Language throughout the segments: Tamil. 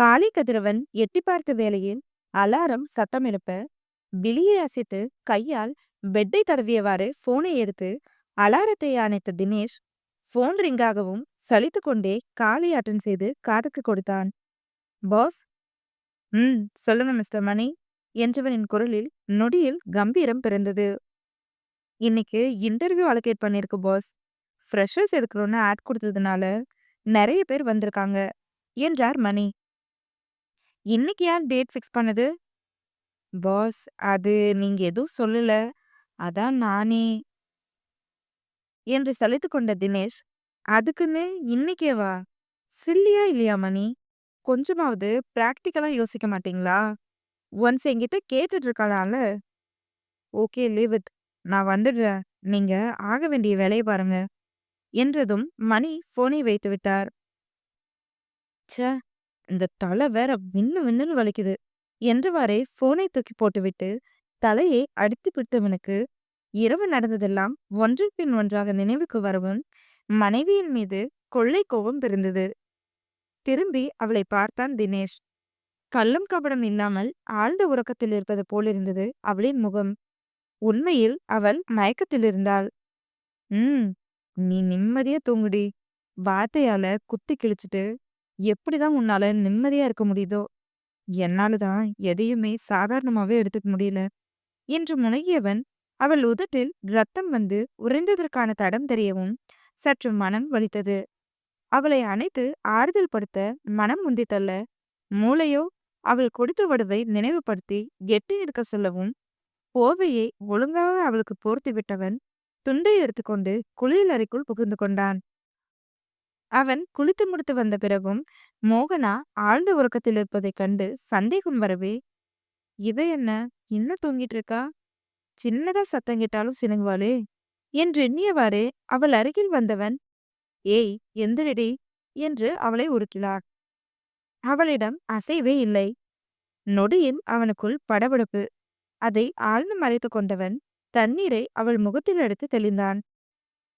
காளி கதிரவன் எட்டி பார்த்த வேளையில் அலாரம் சத்தம் எழுப்ப விழியை அசைத்து கையால் பெட்டை தடவியவாறு போனை எடுத்து அலாரத்தை அணைத்த தினேஷ் போன் ரிங்காகவும் சலித்து கொண்டே காலை அட்டன் செய்து காதுக்கு கொடுத்தான். பாஸ் ம் சொல்லுங்க மிஸ்டர் மணி என்றவனின் குரலில் நொடியில் கம்பீரம் பிறந்தது. இன்னைக்கு இன்டர்வியூ அலோகேட் பண்ணிருக்கு பாஸ் ஃப்ரெஷர்ஸ் எடுக்கணும்னு ஆட் கொடுத்ததுனால நிறைய பேர் வந்திருக்காங்க என்றார் மணி. இன்னைக்கு யார் டேட் ஃபிக்ஸ் பண்ணது? பாஸ் அது நீங்க எதுவும் சொல்லல. அதான் நானே. என்று சலித்து கொண்ட தினேஷ் அதுக்குன்னு இன்னைக்கேவா? சில்லியா இல்லையா மணி? கொஞ்சமாவது ப்ராக்டிக்கலாக யோசிக்க மாட்டீங்களா? ஒன்ஸ் என்கிட்ட கேட்டுட்டு இருக்காளால? ஓகே லீவ் இட் நான் வந்துடுறேன். நீங்க ஆக வேண்டிய வேலையை பாருங்க. என்றதும் மணி போனை வைத்து விட்டார். ச்சே! இந்த தலை வேற விண்ணு விண்ணுன்னு வலிக்குது. என்றவாறே போனை தூக்கி போட்டுவிட்டு தலையை அடித்து பிடித்தவனுக்கு இரவு நடந்ததெல்லாம் ஒன்றின் பின் ஒன்றாக நினைவுக்கு வரவும் மனைவியின் மீது கொள்ளை கோபம் பிறந்தது திரும்பி அவளை பார்த்தான் தினேஷ். கள்ளம் கபடம் இல்லாமல் ஆழ்ந்த உறக்கத்தில் இருப்பது போலிருந்தது அவளின் முகம். உண்மையில் அவள் மயக்கத்தில் இருந்தாள். ம் நீ நிம்மதியா தூங்குடி. வார்த்தையால குத்தி கிழிச்சிட்டு எப்படிதான் உன்னால நிம்மதியா இருக்க முடியுதோ என்னாலதான் எதையுமே சாதாரணமாவே எடுத்துக்க முடியல. என்று முனகியவன் அவள் உதட்டில் ரத்தம் வந்து உறைந்ததற்கான தடம் தெரியவும் சற்று மனம் வலித்தது. அவளை அணைத்து ஆறுதல் படுத்த மனம் முந்தித்தல்ல. மூளையோ அவள் கொடுத்த வடுவை நினைவுபடுத்தி கெட்டி நிற்க சொல்லவும் போவையை ஒழுங்காக அவளுக்கு போர்த்தி விட்டவன் துண்டை எடுத்துக்கொண்டு குளியல் அறைக்குள் புகுந்து கொண்டான். அவன் குளித்து முடித்து வந்த பிறகும் மோகனா ஆழ்ந்த உறக்கத்தில் இருப்பதைக் கண்டு சந்தேகம் வரவே இவ என்ன? இன்னும் தூங்கிட்டு இருக்கா? சின்னதா சத்தம் கேட்டாலும் சினுங்குவாளே என்று எண்ணியவாறே அவள் அருகில் வந்தவன் ஏய் எந்திரடி என்று அவளை உருக்கினார் அவளிடம் அசைவே இல்லை. நொடியில் அவனுக்குள் படபடப்பு. அதை ஆழ்ந்து மறைத்து கொண்டவன் தண்ணீரை அவள் முகத்தில் எடுத்து தெளிந்தான்.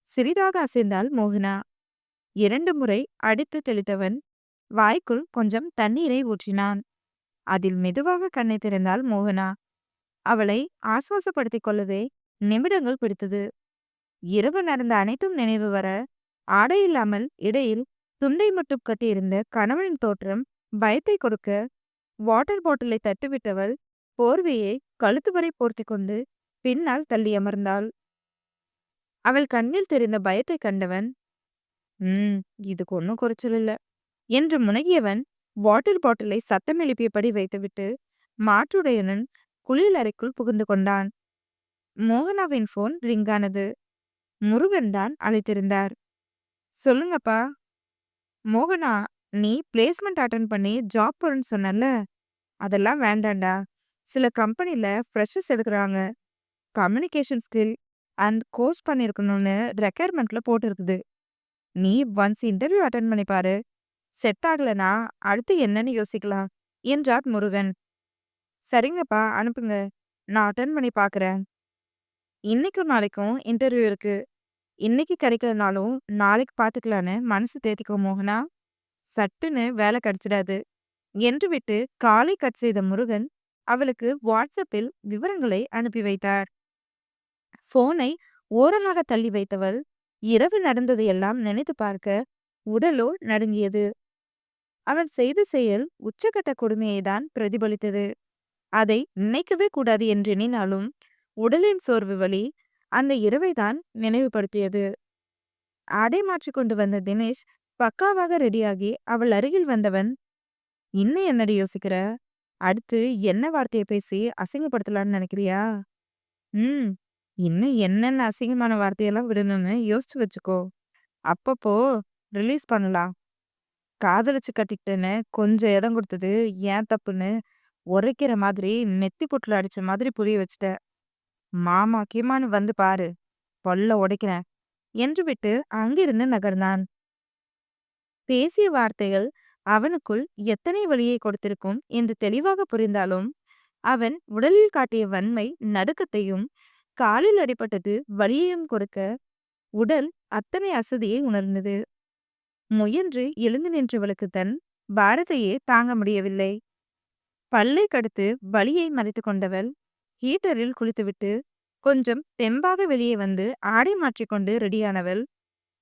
சிறிதாக அசைந்தாள் மோகனா. இரண்டு முறை அடித்து தெளித்தவன் வாய்க்குள் கொஞ்சம் தண்ணீரை ஊற்றினான். அதில் மெதுவாக கண்ணை திறந்தாள் மோகனா. அவளை ஆசுவாசப்படுத்திக் கொள்ளவே நிமிடங்கள் பிடித்தது. இரவு நடந்த அனைத்தும் நினைவு வர ஆடையில்லாமல் இடையில் துண்டை மட்டும் கட்டியிருந்த கணவனின் தோற்றம் பயத்தை கொடுக்க வாட்டர் பாட்டிலை தட்டுவிட்டவள் போர்வையை கழுத்து வரை போர்த்தி கொண்டு பின்னால் தள்ளி அமர்ந்தாள். அவள் கண்ணில் தெரிந்த பயத்தை கண்டவன் ம். இதுக்கு ஒன்றும் குறைச்சல் இல்ல. என்று முனகியவன் வாட்டர் பாட்டிலை சத்தம் எழுப்பியபடி வைத்துவிட்டு மாற்றுடையனன் குளியல் அறைக்குள் புகுந்து கொண்டான். மோகனாவின் போன் ரிங்கானது முருகன் தான் அழைத்திருந்தார். சொல்லுங்கப்பா. மோகனா நீ பிளேஸ்மெண்ட் அட்டன் பண்ணி ஜாப் போறேன்னு சொன்னல அதெல்லாம் வேண்டாண்டா. சில கம்பெனில ஃப்ரெஷர்ஸ் எடுக்கிறாங்க. கம்யூனிகேஷன் ஸ்கில் அண்ட் கோர்ஸ் பண்ணியிருக்கணும்னு ரெக்யர்மெண்ட்ல போட்டிருக்குது. நீ ஒன்ஸ் இன்டர்வியூ அட்டன் பண்ணி பாரு. செட் ஆகலனா அடுத்து என்னன்னு யோசிக்கலாம் என்றார் முருகன். சரிங்கப்பா அனுப்புங்க. நான் அட்டன் பண்ணி பார்க்குறேன் இன்னைக்கும் நாளைக்கும் இன்டர்வியூ இருக்கு. இன்னைக்கு கிடைக்கலனாலும் நாளைக்கு பார்த்துக்கலான்னு மனசு தேத்திக்கோ மோகனா. சட்டுன்னு வேலை கிடைச்சிடாது. என்று விட்டு காலை கட் செய்த முருகன் அவளுக்கு வாட்ஸ்அப்பில் விவரங்களை அனுப்பி வைத்தார். போனை ஓரமாக தள்ளி வைத்தவள் இரவு நடந்ததையெல்லாம் நினைத்து பார்க்க உடலோ நடுங்கியது. அவன் செய்த செயல் உச்சகட்ட கொடுமையை தான் பிரதிபலித்தது. அதை நினைக்கவே கூடாது என்று எண்ணினாலும் உடலின் சோர்வு வழி அந்த இரவை தான் நினைவுபடுத்தியது. ஆடை மாற்றிக்கொண்டு வந்த தினேஷ் பக்காவாக ரெடியாகி அவள் அருகில் வந்தவன் இன்னும் என்னடி யோசிக்கிற? அடுத்து என்ன வார்த்தையை பேசி அசிங்கப்படுத்தலாம்னு நினைக்கிறியா? ம். இன்னும் என்னென்ன அசிங்கமான வார்த்தையெல்லாம் விடணும்னு யோசிச்சு வச்சுக்கோ. அப்பப்போ ரிலீஸ் பண்ணலாம். காதலிச்சு கட்டிக்கிட்டேன்னு கொஞ்சம் இடம் கொடுத்தது ஏன் தப்புன்னு உரைக்கிற மாதிரி நெத்தி பொட்டுல அடிச்ச மாதிரி புரிய வச்சுட்ட மாமா கீமான்னு வந்து பாரு பொல்ல உடைக்கிறேன் என்று விட்டு அங்கிருந்து நகர்ந்தான். பேசிய வார்த்தைகள் அவனுக்குள் எத்தனை வழியை கொடுத்திருக்கும் என்று தெளிவாக புரிந்தாலும் அவன் உடலில் காட்டிய வன்மை நடுக்கத்தையும் காலில் அடிபட்டது வலியையும் கொடுக்க உடல் அத்தனை அசதியை உணர்ந்தது. முயன்று எழுந்து நின்றவளுக்கு தன் பாரதையே தாங்க முடியவில்லை. பல்லை கடுத்து வலியை மறைத்து கொண்டவள் ஹீட்டரில் குளித்துவிட்டு கொஞ்சம் தெம்பாக வெளியே வந்து ஆடை மாற்றிக்கொண்டு ரெடியானவள்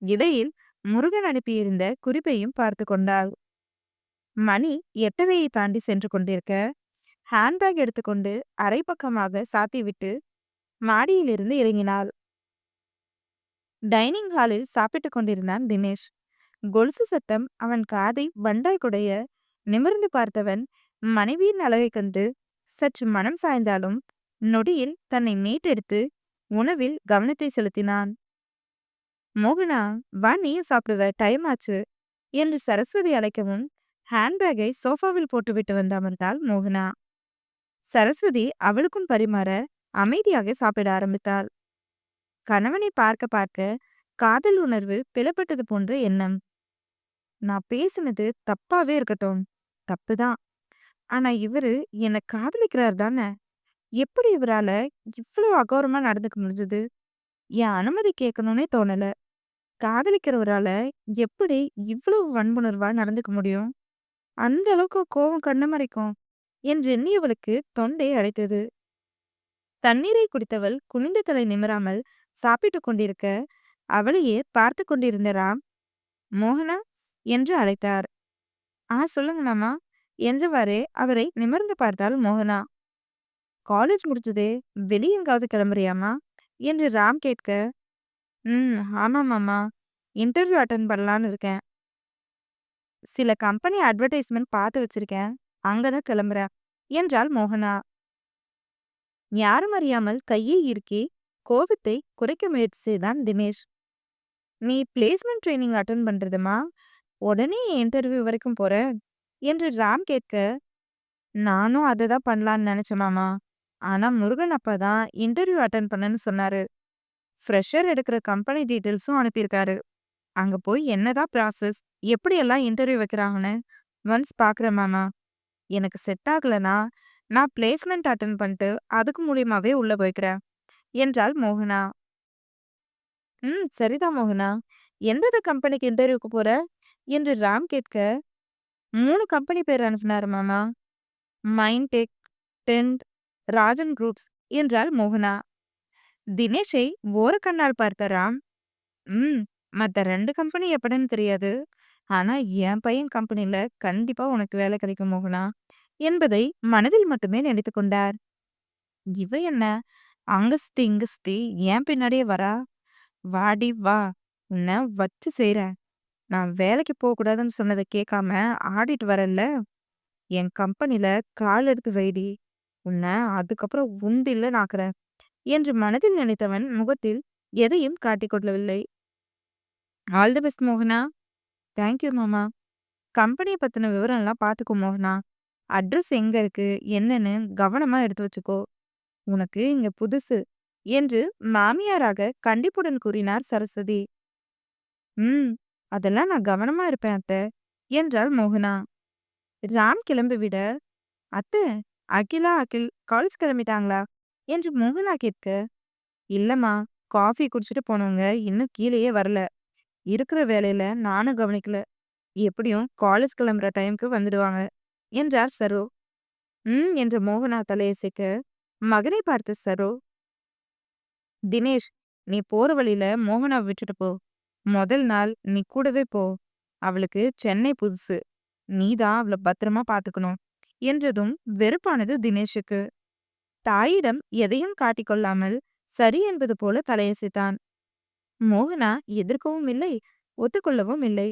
இடையில் முருகன் அனுப்பியிருந்த குறிப்பையும் பார்த்து கொண்டாள். மணி எட்டரையை தாண்டி சென்று கொண்டிருக்க ஹேண்ட்பேக் எடுத்துக்கொண்டு அரை பக்கமாக சாத்திவிட்டு மாடியிலிருந்து இறங்கினாள். டைனிங் ஹாலில் சாப்பிட்டுக் கொண்டிருந்தான் தினேஷ். கொலுசு சத்தம் அவன் காதை வண்டாய் குடைய நிமிர்ந்து பார்த்தவன் மனைவியின் அழகைக் கண்டு சற்று மனம் சாய்ந்தாலும் நொடியில் தன்னை மீட்டெடுத்து உணவில் கவனத்தை செலுத்தினான். மோகனா வா நீயும் சாப்பிடுவ டைம் ஆச்சு என்று சரஸ்வதி அழைக்கவும் ஹேண்ட்பேக்கை சோஃபாவில் போட்டுவிட்டு வந்து அமர்ந்தாள் மோகனா. சரஸ்வதி அவளுக்கும் பரிமாற அமைதியாக சாப்பிட ஆரம்பித்தாள் கணவனை பார்க்க பார்க்க காதல் உணர்வு பிளப்பட்டது போன்ற எண்ணம். நான் பேசினது தப்பாவே இருக்கட்டும். தப்புதான் ஆனா இவரு என்னை காதலிக்கிறார் தானே? எப்படி இவரால இவ்வளவு அகோரமா நடந்துக்க முடிஞ்சது? என் அனுமதி கேட்கணும்னே தோணல. காதலிக்கிறவரால எப்படி இவ்வளவு வன்புணர்வா நடந்துக்க முடியும்? அந்த அளவுக்கு கோவம் கண்ணு மறைக்கும் என்று எண்ணியவளுக்கு தொண்டை அடைத்தது. தண்ணீரை குடித்தவள் குனிந்த தலை நிமிராமல் சாப்பிட்டுக் கொண்டிருக்க அவளையே பார்த்து கொண்டிருந்த ராம் மோகனா? என்று அழைத்தார். ஆ சொல்லுங்க மாமா என்றவாறே அவரை நிமிர்ந்து பார்த்தாள் மோகனா. காலேஜ் முடிச்சது வெளியே எங்காவது கிளம்புறியாமா? என்று ராம் கேட்க ம் ஆமாம் மாமா இன்டர்வியூ அட்டன் பண்ணலான்னு இருக்கேன். சில கம்பெனி அட்வர்டைஸ்மெண்ட் பார்த்து வச்சிருக்கேன் அங்கதான் கிளம்புறேன் என்றாள் மோகனா. யாரும் அறியாமல் கையை இறுக்கி கோபத்தை குறைக்க முயற்சி செய்தான் தினேஷ். நீ பிளேஸ்மெண்ட் ட்ரைனிங் அட்டன் பண்ணுறதுமா உடனே இன்டர்வியூ வரைக்கும் போற? என்று ராம் கேட்க நானும் அதை தான் பண்ணலான்னு நினைச்சேன் மாமா. ஆனா முருகன் அப்பா தான் இன்டர்வியூ அட்டன் பண்ணன்னு சொன்னாரு. ஃப்ரெஷர் எடுக்கிற கம்பெனி டீட்டெயில்ஸும் அனுப்பியிருக்காரு. அங்க போய் என்னதான் ப்ராசஸ் எப்படியெல்லாம் இன்டர்வியூ வைக்கிறாங்கன்னு ஒன்ஸ் பார்க்குறேன் மாமா. எனக்கு செட் ஆகலைன்னா நான் பிளேஸ்மெண்ட் அட்டன் பண்ணிட்டு அதுக்கு மூலியமாவே உள்ள போய்க்கிறேன். என்றாள் மோகனா. ம் சரிதான் மோகனா. எந்தெந்த கம்பெனிக்கு இன்டர்வியூக்கு போற? என்று ராம் கேட்க மூணு கம்பெனி பேர் அனுப்பினார் மாமா. மைண்ட் டென்ட் ராஜன் குரூப்ஸ் என்றாள் மோகனா. தினேஷை ஓர கண்ணால் பார்த்த ராம் ம் மற்ற ரெண்டு கம்பெனி எப்படின்னு தெரியாது. ஆனா என் பையன் கம்பெனில கண்டிப்பா உனக்கு வேலை கிடைக்கும் மோகனா. என்பதை மனதில் மட்டுமே நினைத்து கொண்டார். இவ என்ன? அங்க சுத்தி இங்க சுத்தி ஏன் பின்னாடியே வரா? வாடி வா. உன்னை வச்சு செய்கிறேன் நான் வேலைக்கு போகக்கூடாதுன்னு சொன்னதை கேட்காம ஆடிட்டு வரல என் கம்பெனியில கால் எடுத்து வைடி. உன்னை அதுக்கப்புறம் உண்டில்ல நாக்குறேன். என்று மனதில் நினைத்தவன் முகத்தில் எதையும் காட்டிக் கொள்ளவில்லை. ஆல் தி பெஸ்ட் மோகனா. தேங்க்யூ மாமா. கம்பெனியை பற்றின விவரம்லாம் பார்த்துக்கோ மோகனா. அட்ரஸ் எங்க இருக்கு? என்னன்னு கவனமா எடுத்து வச்சுக்கோ. உனக்கு இங்க புதுசு என்று மாமியாராக கண்டிப்புடன் கூறினார் சரஸ்வதி. ம் அதெல்லாம் நான் கவனமா இருப்பேன் அத்தை என்றாள் மோகனா. ராம் கிளம்பி விட அத்தை அகிலா அகில் காலேஜ் கிளம்பிட்டாங்களா? என்று மோகனா கேட்க. இல்லம்மா காஃபி குடிச்சிட்டு போனவங்க இன்னும் கீழேயே வரல. இருக்கிற வேலையில நானும் கவனிக்கல. எப்படியும் காலேஜ் கிளம்புற டைம்க்கு வந்துடுவாங்க. என்றார் சரோ. ம் என்று மோகனா தலையசைக்க மகனை பார்த்த சரோ. தினேஷ் நீ போற வழியில மோகனா விட்டுட்டு போ. முதல் நாள் நீ கூடவே போ. அவளுக்கு சென்னை புதுசு. நீதான் அவளை பத்திரமா பாத்துக்கணும் என்றதும் வெறுப்பானது தினேஷுக்கு. தாயிடம் எதையும் காட்டிக்கொள்ளாமல் சரி என்பது போல தலையசைத்தான். மோகனா எதிர்க்கவும் இல்லை ஒத்துக்கொள்ளவும் இல்லை.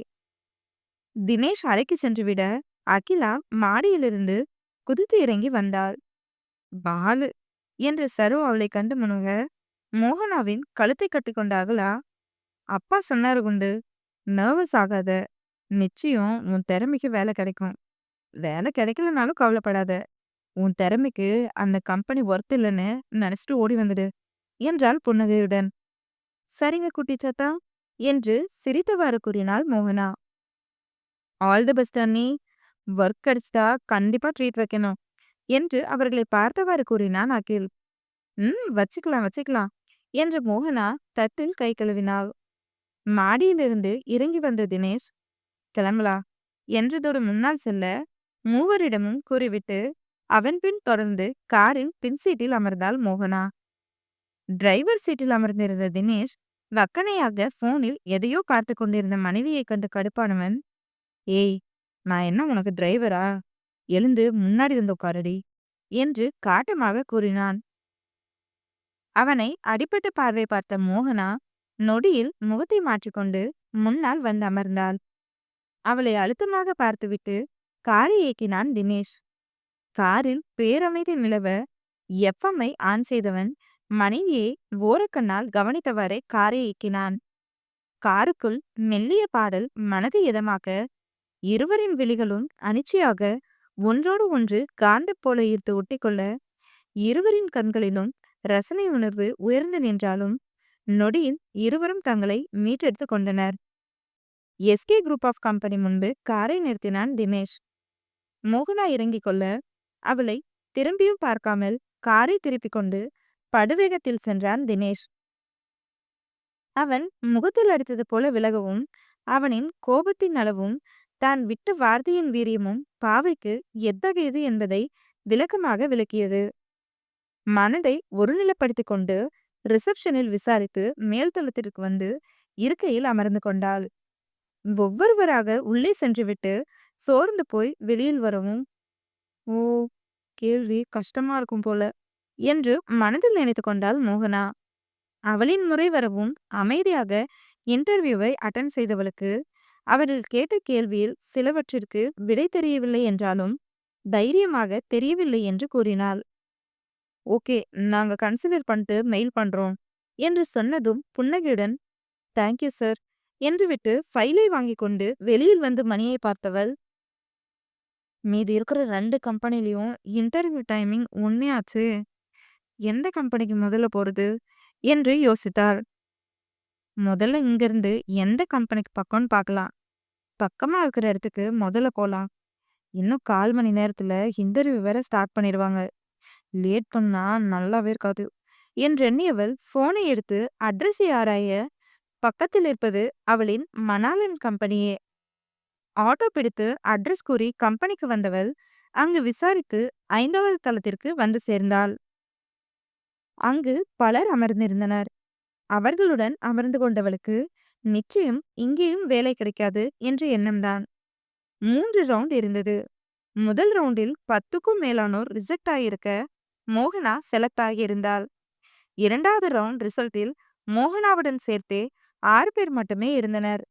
தினேஷ் அறைக்கு சென்றுவிட அகிலா மாடியிலிருந்து குதித்து இறங்கி வந்தாள். பாலு என்று சரு அவளை கண்டு முனுக மோகனாவின் கழுத்தை கட்டிக்கொண்ட அகலா அப்பா சொன்னாரு குண்டு நர்வஸ் ஆகாத நிச்சயம் உன் திறமைக்கு வேலை கிடைக்கும். வேலை கிடைக்கலனாலும் கவலைப்படாத. உன் திறமைக்கு அந்த கம்பெனி ஒர்த் இல்லைன்னு நினச்சிட்டு ஓடி வந்துடு என்றாள் புன்னகையுடன். சரிங்க குட்டி சத்தா என்று சிரித்தவாறு கூறினாள் மோகனா. ஆல் தி பெஸ்ட் அண்ணி. ஒர்க் கிடைச்சிட்டா கண்டிப்பா ட்ரீட் வைக்கணும் என்று அவர்களை பார்த்தவாறு கூறினான் அகில். ம் வச்சுக்கலாம் வச்சுக்கலாம் என்று மோகனா தட்டில் கை கழுவினாள். மாடியிலிருந்து இறங்கி வந்த தினேஷ் கிளம்பலா என்றதோடு முன்னால் செல்ல மூவரிடமும் கூறிவிட்டு அவன் பின் தொடர்ந்து காரின் பின் சீட்டில் அமர்ந்தாள் மோகனா. டிரைவர் சீட்டில் அமர்ந்திருந்த தினேஷ் வக்கனையாக போனில் எதையோ பார்த்து கொண்டிருந்த மனைவியை கண்டு கடுப்பானவன் ஏய் நான் என்ன உனக்கு டிரைவரா எழுந்து முன்னாடி வந்து உட்காரடி என்று காட்டமாக கூறினான். அவனை அடிப்பட்ட பார்வை பார்த்த மோகனா நொடியில் முகத்தை மாற்றிக்கொண்டு முன்னால் வந்து அமர்ந்தாள். அவளை அழுத்தமாக பார்த்துவிட்டு காரை இயக்கினான் தினேஷ். காரில் பேரமைதி நிலவ எஃப்எம்ஐ ஆன் செய்தவன் மனைவியை ஓரக்கண்ணால் கவனித்தவாறே காரை இயக்கினான். காருக்குள் மெல்லிய பாடல் மனதை இதமாக்க இருவரின் விழிகளும் அனிச்சையாக ஒன்றோடு ஒன்று காந்த போல ஈர்த்து ஒட்டிக்கொள்ள இருவரின் கண்களிலும் ரசனை உணர்வு உயர்ந்து நின்றாலும் நொடியில் இருவரும் தங்களை மீட்டெடுத்து கொண்டனர். எஸ்கே குரூப் ஆஃப் கம்பெனி முன்பு காரை நிறுத்தினான் தினேஷ். மோகனா இறங்கிக் கொள்ள அவளை திரும்பியும் பார்க்காமல் காரை திருப்பிக் கொண்டு படுவேகத்தில் சென்றான் தினேஷ். அவன் முகத்தில் அடித்தது போல விலகவும் அவனின் கோபத்தின் அளவும் தான் விட்டு வார்த்தையின் வீரியமும் பாவைக்கு எத்தகையது என்பதை விளக்கமாக விளக்கியது. மனதை ஒருநிலைப்படுத்திக் கொண்டு ரிசப்ஷனில் விசாரித்து மேல்தளத்திற்கு வந்து இருக்கையில் அமர்ந்து கொண்டாள். ஒவ்வொருவராக உள்ளே சென்றுவிட்டு சோர்ந்து போய் வெளியில் வரவும் ஓ கேள்வி கஷ்டமா இருக்கும் போல என்று மனதில் நினைத்து கொண்டாள் மோகனா. அவளின் முறை வரவும் அமைதியாக இன்டர்வியூவை அட்டன் செய்தவளுக்கு அவர்கள் கேட்ட கேள்வியில் சிலவற்றிற்கு விடை தெரியவில்லை என்றாலும் தைரியமாக தெரியவில்லை என்று கூறினாள். ஓகே நாங்க கன்சிடர் பண்ணிட்டு மெயில் பண்றோம் என்று சொன்னதும் புன்னகையுடன் தேங்க்யூ சார் என்று விட்டு ஃபைலை வாங்கி கொண்டு வெளியில் வந்து மணியை பார்த்தவள் மீதி இருக்கிற ரெண்டு கம்பெனிலையும் இன்டர்வியூ டைமிங் உண்மையாச்சு எந்த கம்பெனிக்கு முதல்ல போகிறது என்று யோசித்தாள். முதல்ல இங்கிருந்து எந்த கம்பெனிக்கு பக்கம்னு பார்க்கலாம். பக்கமா இருக்கிற இடத்துக்கு முதல்ல போலாம். இன்னும் கால் மணி நேரத்துல இன்டர்வியூ வேற ஸ்டார்ட் பண்ணிடுவாங்க. லேட் பண்ணா நல்லாவே இருக்காது. என்று எண்ணியவள் போனை எடுத்து அட்ரஸை ஆராய பக்கத்தில் இருப்பது அவளின் மணாலன் கம்பெனியே. ஆட்டோ பிடித்து அட்ரஸ் கூறி கம்பெனிக்கு வந்தவள் அங்கு விசாரித்து ஐந்தாவது தளத்திற்கு வந்து சேர்ந்தாள். அங்கு பலர் அமர்ந்திருந்தனர். அவர்களுடன் அமர்ந்து கொண்டவளுக்கு நிச்சயம் இங்கேயும் வேலை கிடைக்காது என்ற எண்ணம்தான் மூன்று ரவுண்ட் இருந்தது. முதல் ரவுண்டில் பத்துக்கும் மேலானோர் ரிஜெக்ட் ஆகியிருக்க மோகனா செலக்ட் ஆகியிருந்தாள். இரண்டாவது ரவுண்ட் ரிசல்ட்டில் மோகனாவுடன் சேர்த்தே ஆறு பேர் மட்டுமே இருந்தனர்.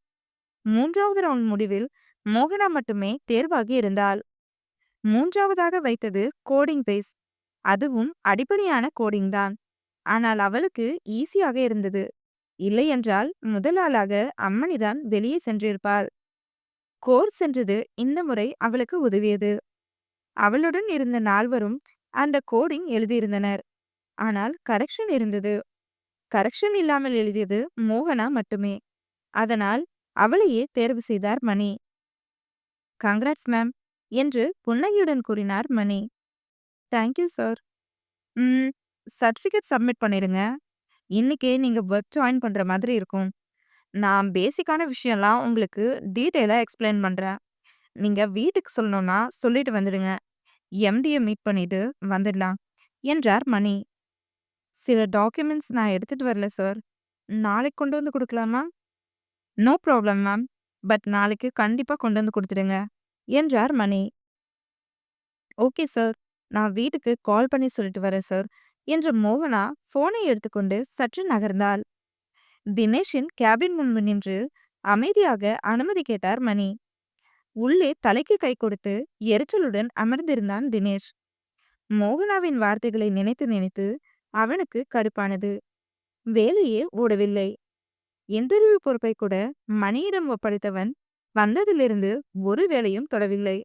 மூன்றாவது ரவுண்ட் முடிவில் மோகனா மட்டுமே தேர்வாகி இருந்தாள். மூன்றாவதாக வைத்தது கோடிங் பேஸ் அதுவும் அடிப்படையான கோடிங் தான். ஆனால் அவளுக்கு ஈஸியாக இருந்தது. இல்லையென்றால் முதல் ஆளாக அம்மணிதான் வெளியே சென்றிருப்பாள் கோர் சென்றது இந்த முறை அவளுக்கு உதவியது. அவளுடன் இருந்த நால்வரும் அந்த கோடிங் எழுதியிருந்தனர். ஆனால் கரெக்ஷன் இருந்தது. கரெக்ஷன் இல்லாமல் எழுதியது மோகனா மட்டுமே. அதனால் அவளையே தேர்வு செய்தார் மணி. கங்க்ராட்ஸ் மேம் என்று புன்னகையுடன் கூறினார் மணி. Thank you sir. ம் சர்டிஃபிகேட் சப்மிட் பண்ணிடுங்க. இன்றைக்கே நீங்க ஒர்க் ஜாயின் பண்ற மாதிரி இருக்கும். நான் பேசிக்கான விஷயம்லாம் உங்களுக்கு டீட்டெயிலாக எக்ஸ்பிளைன் பண்றேன். நீங்க வீட்டுக்கு சொல்லணும்னா சொல்லிட்டு வந்துடுங்க. எம்டியை மீட் பண்ணிட்டு வந்துடலாம். என்றார் மணி. சில டாக்குமெண்ட்ஸ் நான் எடுத்துட்டு வரல சார் நாளைக்கு கொண்டு வந்து கொடுக்கலாமா? நோ ப்ராப்ளம் மேம் பட் நாளைக்கு கண்டிப்பாக கொண்டு வந்து கொடுத்துடுங்க. என்றார் மணி. ஓகே சார் நான் வீட்டுக்கு கால் பண்ணி சொல்லிட்டு வரேன் சார் என்று மோகனா போனை எடுத்துக்கொண்டு சற்று நகர்ந்தாள். தினேஷின் கேபின் முன்பு நின்று அமைதியாக அனுமதி கேட்டார் மணி. உள்ளே தலைக்கு கை கொடுத்து எரிச்சலுடன் அமர்ந்திருந்தான் தினேஷ். மோகனாவின் வார்த்தைகளை நினைத்து நினைத்து அவனுக்கு கடுப்பானது. வேலையே ஓடவில்லை. இன்டர்வியூ பொறுப்பை கூட மணியிடம் ஒப்படைத்தவன் வந்ததிலிருந்து ஒரு வேலையும் தொடவில்லை.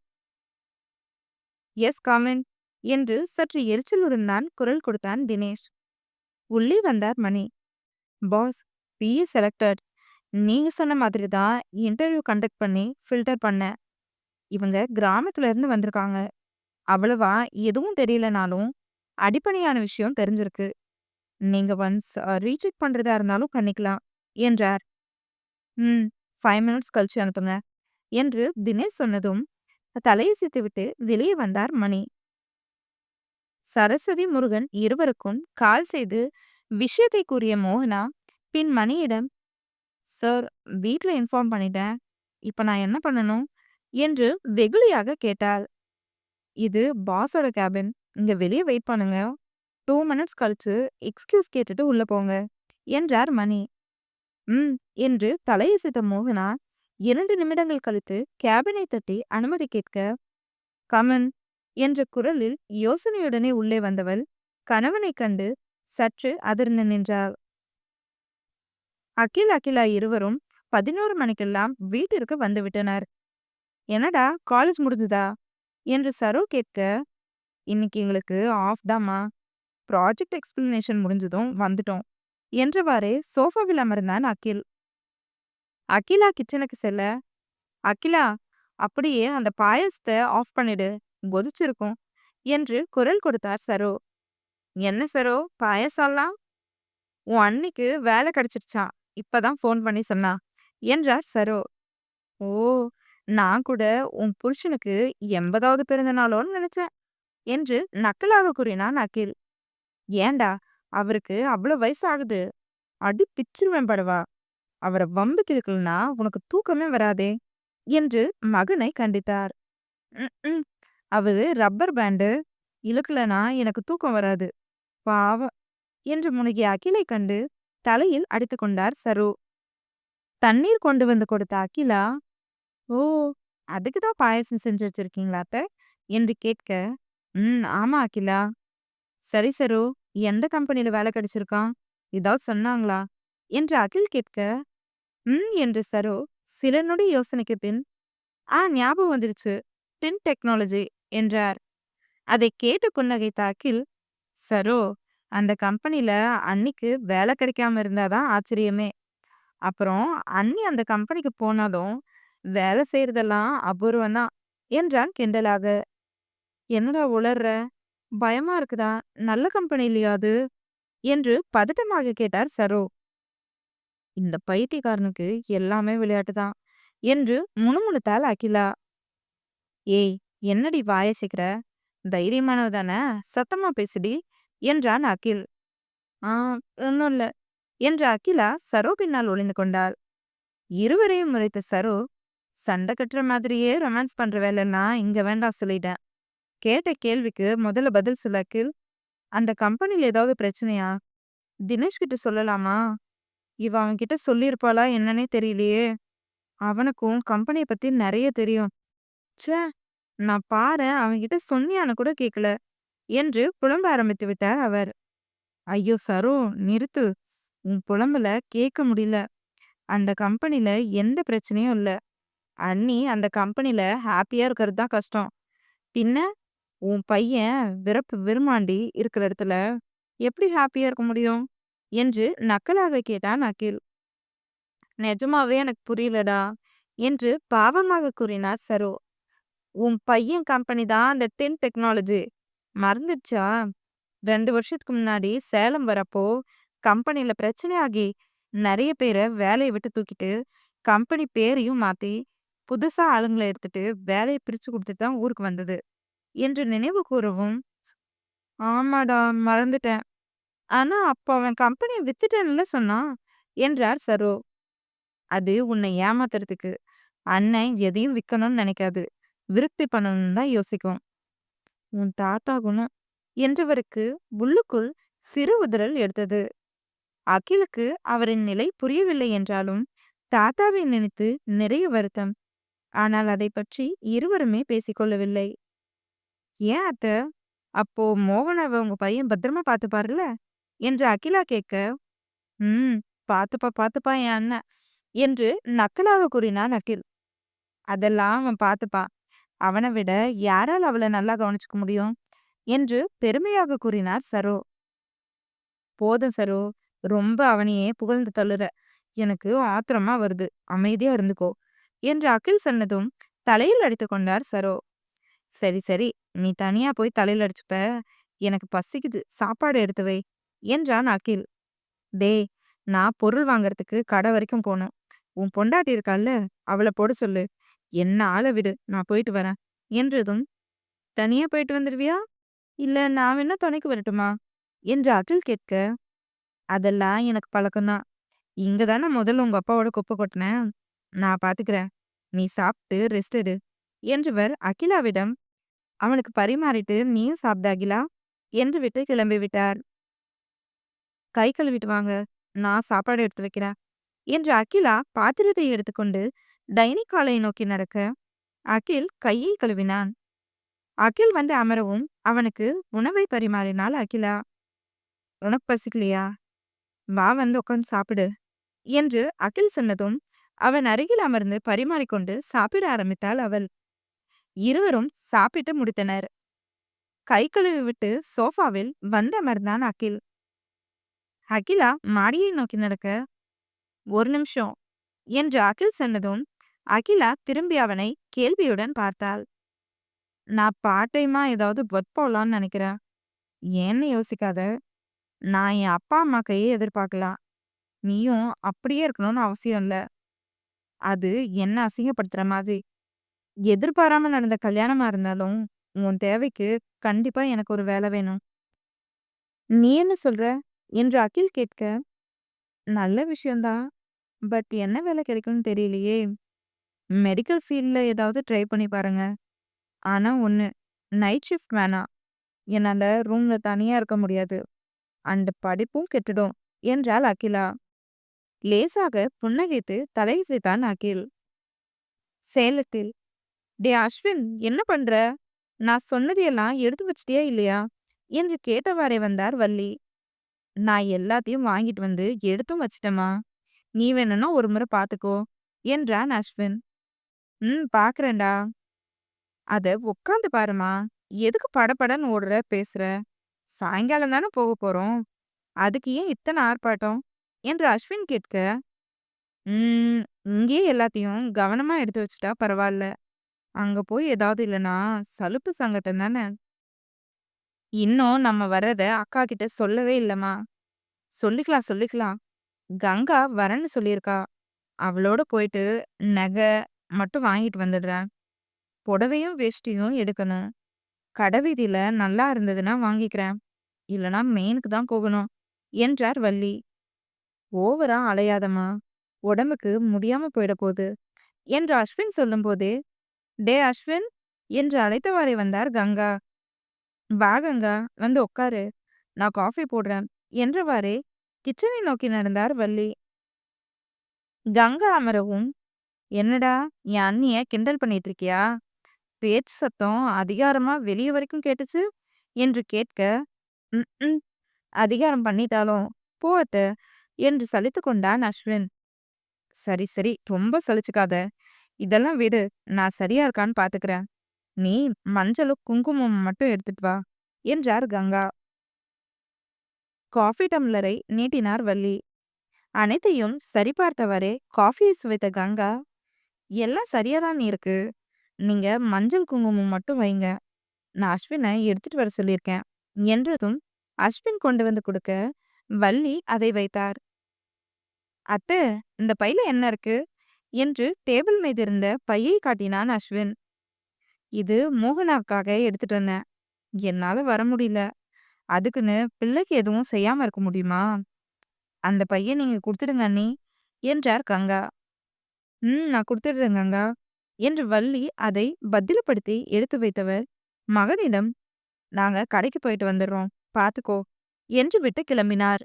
எஸ் காமெண்ட் என்று சற்று எரிச்சலுடன் தான் குரல் கொடுத்தான் தினேஷ். உள்ளே வந்தார் மணி. Pass BA selected. நீங்க சொன்ன மாதிரி தான் இன்டர்வியூ கண்டக்ட் பண்ணி ஃபில்டர் பண்ண. இவங்க கிராமத்துல இருந்து வந்திருக்காங்க. அவ்வளவா எதுவும் தெரியலனாலும் அடிப்படையான விஷயம் தெரிஞ்சிருக்கு. நீங்க ஒன்ஸ் ரீசெக் பண்றதா இருந்தாலும் பண்ணிக்கலாம் என்றார். ம் ஃபைவ் மினிட்ஸ் கழிச்சு அனுப்புங்க என்று தினேஷ் சொன்னதும் தலையை தலையசைத்துவிட்டு வெளியே வந்தார் மணி. சரஸ்வதி முருகன் இருவருக்கும் கால் செய்து விஷயத்தை கூறிய மோகனா பின் மணியிடம் சார் வீட்ல இன்ஃபார்ம் பண்ணிட்டேன். இப்ப நான் என்ன பண்ணணும்? என்று வெகுளியாக கேட்டாள் இது பாஸோட கேபின் இங்க வெளியே வெயிட் பண்ணுங்க. டூ மினிட்ஸ் கழிச்சு எக்ஸ்கியூஸ் கேட்டுட்டு உள்ள போங்க என்றார் மணி. ம் என்று தலையசைத்த மோகனா இரண்டு நிமிடங்கள் கழித்து கேபினை தட்டி அனுமதி கேட்க கமன் என்ற குரலில் யோசனையுடனே உள்ளே வந்தவள் கணவனைக் கண்டு சற்று அதிர்ந்து நின்றாள். அகில் அகிலா இருவரும் பதினோரு மணிக்கெல்லாம் வீட்டிற்கு வந்துவிட்டனர். என்னடா காலேஜ் முடிஞ்சுதா? என்று சரோ கேட்க இன்னைக்கு எங்களுக்கு ஆஃப் தாம்மா. ப்ராஜெக்ட் எக்ஸ்பிளனேஷன் முடிஞ்சதும் வந்துட்டோம் என்றவாறே சோஃபாவில் அமர்ந்தான் அகில். அகிலா கிச்சனுக்கு செல்ல அகிலா அப்படியே அந்த பாயசத்தை ஆஃப் பண்ணிடு. கொதிச்சிருக்கும் என்று குரல் கொடுத்தார் சரோ. என்ன சரோ பாயசம்லாம்? உன் அன்னிக்கு வேலை கிடைச்சிருச்சா இப்பதான் ஃபோன் பண்ணி சொன்னா என்றார் சரோ. ஓ நான் கூட உன் புருஷனுக்கு எண்பதாவது பிறந்த நாளோன்னு நினைச்சேன் என்று நக்கலாக கூறினான் அகில். ஏண்டா அவருக்கு அவ்வளவு வயசு ஆகுது அடி பிச்சிருவேன் படவா அவரை வம்பு கிழக்கலனா உனக்கு தூக்கமே வராதே என்று மகனை கண்டித்தார். அவரு ரப்பர் பேண்டு இழுக்கலனா எனக்கு தூக்கம் வராது பாவம் என்று முனகிய அகிலை கண்டு தலையில் அடித்துக் கொண்டார் சரு. தண்ணீர் கொண்டு வந்து கொடுத்த அகிலா? ஓ அதுக்கு தான் பாயசம் செஞ்சு வச்சிருக்கீங்களா அத்த? என்று கேட்க ம் ஆமா அகிலா. சரி சரு எந்த கம்பெனில வேலை கிடைச்சிருக்கான்? ஏதாவது சொன்னாங்களா? என்று அகில் கேட்க ம் என்று சரு சில நொடி யோசனைக்கு பின் ஆ ஞாபகம் வந்துருச்சு டின் டெக்னாலஜி என்றார். அதை கேட்டு புன்னகை தாக்கில் சரோ அந்த கம்பெனில அன்னிக்கு வேலை கிடைக்காம இருந்தாதான் ஆச்சரியமே. அப்புறம் அன்னி அந்த கம்பெனிக்கு போனாலும் வேலை செய்யறதெல்லாம் அபூர்வம் தான் என்றான் கிண்டலாக. என்னடா உளர்ற? பயமா இருக்குடா நல்ல கம்பெனி இல்லையா அது? என்று பதட்டமாக கேட்டார் சரோ. இந்த பைத்தியக்காரனுக்கு எல்லாமே விளையாட்டு தான் என்று முணுமுணுத்தாள் அகிலா. ஏய் என்னடி வாய சிக்கிற? தைரியமானவ தானே சத்தமா பேசுடி? என்றான் அகில். ஆ ஒன்னும் இல்ல. என்று அகிலா சரோ பின்னால் ஒளிந்து கொண்டாள். இருவரையும் முறைத்த சரோ சண்டை கட்டுற மாதிரியே ரொமான்ஸ் பண்ற வேலைன்னா இங்க வேண்டாம் சொல்லிட்டேன். கேட்ட கேள்விக்கு முதல்ல பதில் சொல்ல அகில். அந்த கம்பெனில ஏதாவது பிரச்சனையா? தினேஷ் கிட்ட சொல்லலாமா? இவ அவன்கிட்ட சொல்லியிருப்பாளா என்னன்னே தெரியலையே. அவனுக்கும் கம்பெனியை பத்தி நிறைய தெரியும். ச்சே நான் பாரேன் அவன்கிட்ட சொன்னியான்னு கூட கேட்கல என்று புலம்ப ஆரம்பித்து விட்டார் அவர். ஐயோ சரோ நிறுத்து. உன் புலம்பல கேட்க முடியல. அந்த கம்பெனில எந்த பிரச்சனையும் இல்ல. அண்ணி அந்த கம்பெனில ஹாப்பியா இருக்கிறது தான் கஷ்டம். பின்ன உன் பையன் விரப்பு விரும்மாண்டி இருக்கிற இடத்துல எப்படி ஹாப்பியா இருக்க முடியும்? என்று நக்கலாக கேட்டான் அகில். நிஜமாவே எனக்கு புரியலடா என்று பாவமாக கூறினார் சரோ. உன் பையன் கம்பெனி தான் அந்த டென் டெக்னாலஜி மறந்துடுச்சா? ரெண்டு வருஷத்துக்கு முன்னாடி சேலம் வரப்போ கம்பெனில பிரச்சனையாகி நிறைய பேரை வேலையை விட்டு தூக்கிட்டு கம்பெனி பேரையும் மாத்தி புதுசா ஆளுங்களை எடுத்துட்டு வேலையை பிரிச்சு கொடுத்துட்டு தான் ஊருக்கு வந்தது என்று நினைவு கூறவும் ஆமாடா மறந்துட்டேன். ஆனா அப்போ அவன் கம்பெனியை வித்துட்டேன்ல சொன்னான் என்றார் சரோ. அது உன்னை ஏமாத்துறதுக்கு. அண்ணன் எதையும் விற்கணும்னு நினைக்காது. விருத்தி பண்ணணும்னு தான் யோசிக்கும். உன் தாத்தா குணம் என்றவருக்கு உள்ளுக்குள் சிறு உதறல் எடுத்தது. அகிலுக்கு அவரின் நிலை புரியவில்லை என்றாலும் தாத்தாவை நினைத்து நிறைய வருத்தம். ஆனால் அதை பற்றி இருவருமே பேசிக்கொள்ளவில்லை ஏன் அத்த? அப்போ மோகனாவை உங்க பையன் பத்திரமா பார்த்துப்பாருல? என்று அகிலா கேட்க ம் பார்த்துப்பா பார்த்துப்பா என் அண்ணன் என்று நக்கலாக கூறினான் அகில். அதெல்லாம் அவன் பார்த்துப்பான். அவனை விட யாரால் அவளை நல்லா கவனிச்சுக்க முடியும்? என்று பெருமையாக கூறினார் சரோ. போதும் சரோ. ரொம்ப அவனையே புகழ்ந்து தள்ளுற. எனக்கு ஆத்திரமா வருது. அமைதியா இருந்துக்கோ. என்று அகில் சொன்னதும் தலையில் அடித்து கொண்டார் சரோ. சரி சரி. நீ தனியா போய் தலையில் அடிச்சுப்ப. எனக்கு பசிக்குது. சாப்பாடு எடுத்து வை. என்றான் அகில். டே நான் பொருள் வாங்கறதுக்கு கடை வரைக்கும் போனோம். உன் பொண்டாட்டி இருக்கால்ல அவளை போட சொல்லு. என்ன ஆள விடு நான் போயிட்டு வரேன். என்றதும் தனியா போயிட்டு வந்துடுவியா இல்ல நான் வேணா துணைக்கு வரட்டுமா? என்று அகில் கேட்க அதெல்லாம் எனக்கு பழக்கம்தான் இங்க தானே முதல்ல உங்க அப்பாவோட குப்பை கொட்டினேன். நான் பாத்துக்கிறேன். நீ சாப்பிட்டு ரெஸ்ட் எடு. என்றவர் அகிலாவிடம் அவனுக்கு பரிமாறிட்டு நீயும் சாப்பிட அகிலா. என்று விட்டு கிளம்பி விட்டார். கை கழுவிட்டு வாங்க. நான் சாப்பாடு எடுத்து வைக்கிறேன். என்று அகிலா பாத்திரத்தை எடுத்துக்கொண்டு டைனிங் காலை நோக்கி நடக்க அகில் கையை கழுவினான். அகில் வந்து அமரவும் அவனுக்கு உணவை பரிமாறினாள் அகிலா. உனக்கு பசிக்கலையா? வா வந்து உட்காந்து சாப்பிடு என்று அகில் சொன்னதும் அவன் அருகில் அமர்ந்து பரிமாறிக்கொண்டு சாப்பிட ஆரம்பித்தாள் அவள். இருவரும் சாப்பிட்டு முடித்தனர். கை கழுவி விட்டு சோஃபாவில் வந்து அமர்ந்தான் அகில். அகிலா மாடியை நோக்கி நடக்க ஒரு நிமிஷம் என்று அகில் சொன்னதும் அகிலா திரும்பி அவனை கேள்வியுடன் பார்த்தாள். நான் பாட்டைமா ஏதாவது ஒர்க் போகலான்னு நினைக்கிறேன். ஏன்னு யோசிக்காத. நான் என் அப்பா அம்மா கையே எதிர்பார்க்கலாம். நீயும் அப்படியே இருக்கணும்னு அவசியம் இல்ல. அது என்ன அசிங்கப்படுத்துற மாதிரி. எதிர்பாராம நடந்த கல்யாணமா இருந்தாலும் உன் தேவைக்கு கண்டிப்பா எனக்கு ஒரு வேலை வேணும். நீ என்ன சொல்ற? என்று அகில் கேட்க நல்ல விஷயம்தான். பட் என்ன வேலை கிடைக்கும்னு தெரியலையே. மெடிக்கல் ஃபீல்டில் ஏதாவது ட்ரை பண்ணி பாருங்க. ஆனா ஒன்று நைட் ஷிஃப்ட் வேணாம் என்னால ரூம்ல தனியா இருக்க முடியாது. அண்ட் படிப்பும் கெட்டுடும். என்றாள் அகிலா. லேசாக புன்னகைத்து தலையசைத்தான் அகில். சேலத்தில் டே அஸ்வின் என்ன பண்ற? நான் சொன்னதையெல்லாம் எடுத்து வச்சிட்டியா இல்லையா? என்று கேட்டவாறே வந்தார் வள்ளி. நான் எல்லாத்தையும் வாங்கிட்டு வந்து எடுத்தும் வச்சிட்டேமா நீ வேணும்னா ஒரு முறை பார்த்துக்கோ என்றான் அஸ்வின். ம் பாக்குறேன்டா. அத உட்காந்து பாருமா எதுக்கு படபடன்னு ஓடுற பேசுற? சாயங்காலம் தானே போக போறோம். அதுக்கு ஏன் இத்தனை ஆர்ப்பாட்டம்? என்று அஸ்வின் கேட்க ம் இங்கேயே எல்லாத்தையும் கவனமா எடுத்து வச்சுட்டா பரவாயில்ல. அங்க போய் ஏதாவது இல்லைன்னா சலுப்பு சங்கட்டம் தானே? இன்னும் நம்ம வர்றத அக்கா கிட்ட சொல்லவே இல்லம்மா. சொல்லிக்கலாம் சொல்லிக்கலாம். கங்கா வரேன்னு சொல்லியிருக்கா. அவளோட போயிட்டு நகை மட்டும் வாங்கிட்டு வந்துடுறேன் புடவையும் வேஷ்டியும் எடுக்கணும். கடை வீதியில நல்லா இருந்ததுன்னா வாங்கிக்கிறேன். இல்லனா மெயினுக்கு தான் போகணும் என்றார் வள்ளி. ஓவரா அலையாதம்மா. உடம்புக்கு முடியாம போயிட போகுது என்று அஸ்வின் சொல்லும்போதே. டே அஸ்வின் என்று அழைத்தவாறே வந்தார் கங்கா. வா கங்கா வந்து உட்காரு நான் காஃபி போடுறேன் என்றவாறே. கிச்சனை நோக்கி நடந்தார் வள்ளி. கங்கா அமரவும் என்னடா என் அண்ணிய கிண்டல் பண்ணிட்டு இருக்கியா பேச்சு சத்தம் அதிகாரமா வெளியே வரைக்கும் கேட்டுச்சு என்று கேட்க ம் அதிகாரம் பண்ணிட்டாலும் போத்த என்று சலித்து கொண்டான் அஸ்வின். சரி சரி ரொம்ப சலிச்சுக்காத. இதெல்லாம் விடு நான் சரியா இருக்கான்னு பாத்துக்கிறேன். நீ மஞ்சளும் குங்குமம் மட்டும் எடுத்துட்டு வா என்றார் கங்கா. காஃபி டம்ளரை நீட்டினார் வள்ளி. அனைத்தையும் சரிபார்த்தவரே காஃபியை சுவைத்த கங்கா எல்லாம் சரியாதான் இருக்கு. நீங்க மஞ்சள் குங்குமம் மட்டும் வைங்க. நான் அஸ்வினை எடுத்துட்டு வர சொல்லியிருக்கேன். என்றதும் அஸ்வின் கொண்டு வந்து கொடுக்க வள்ளி அதை வைத்தார். அத்தை இந்த பையில என்ன இருக்கு? என்று டேபிள் மீது இருந்த பையை காட்டினான் அஸ்வின். இது மோகனாக்காக எடுத்துட்டு வந்தேன். என்னால வர முடியல. அதுக்குன்னு பிள்ளைக்கு எதுவும் செய்யாம இருக்க முடியுமா? அந்த பையன் நீங்க கொடுத்துடுங்க அண்ணி என்றார் கங்கா. ம் நான் கொடுத்துடுறேன் கங்கா என்று வள்ளி அதை பத்திரப்படுத்தி எடுத்து வைத்தவர். மகனிடம் நாங்க கடைக்கு போயிட்டு வந்துடுறோம். பாத்துக்கோ. என்று விட்டு கிளம்பினார்.